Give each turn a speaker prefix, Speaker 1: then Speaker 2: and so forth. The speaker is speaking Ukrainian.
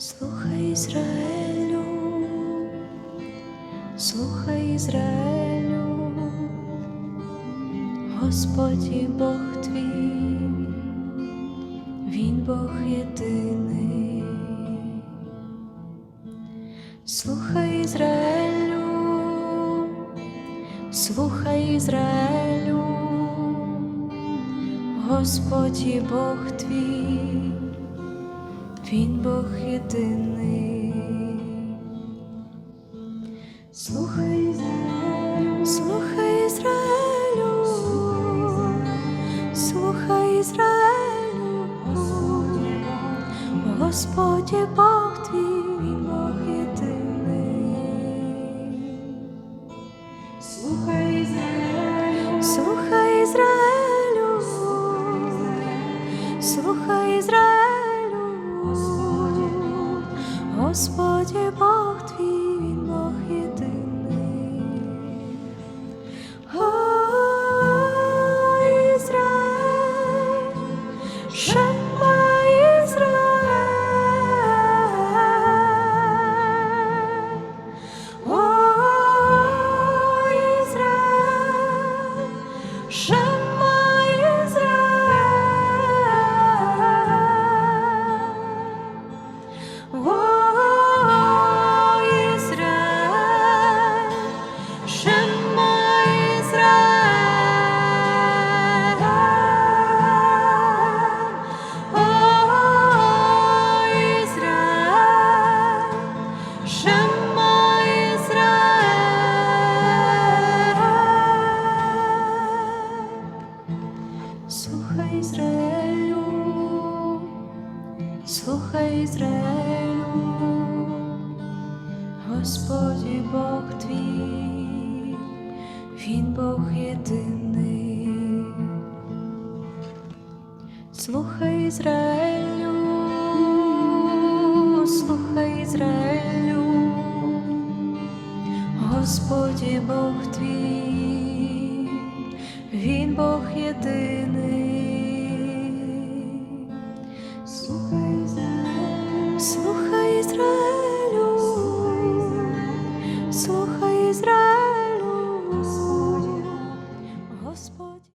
Speaker 1: Слухай Ізраїлю, слухай Ізраїлю, Господь і Бог твій, Він Бог єдиний. Слухай Ізраїлю, слухай Ізраїлю, Господь і Бог твій, Він Бог єдиний. Слухай Ізраїлю, слухай Ізраїлю, слухай Ізраїлю, Господь і Бог твій, Він Бог єдиний. Слухай Господь і Бог твій, Він Бог єдиний. Слухай Ізраїлю, слухай Ізраїлю, Господь Бог твій, Він Бог єдиний. Слухай Ізраїлю, слухай Ізраїлю, Господь Бог твій, Він Бог єдиний. слухай Ізраїль.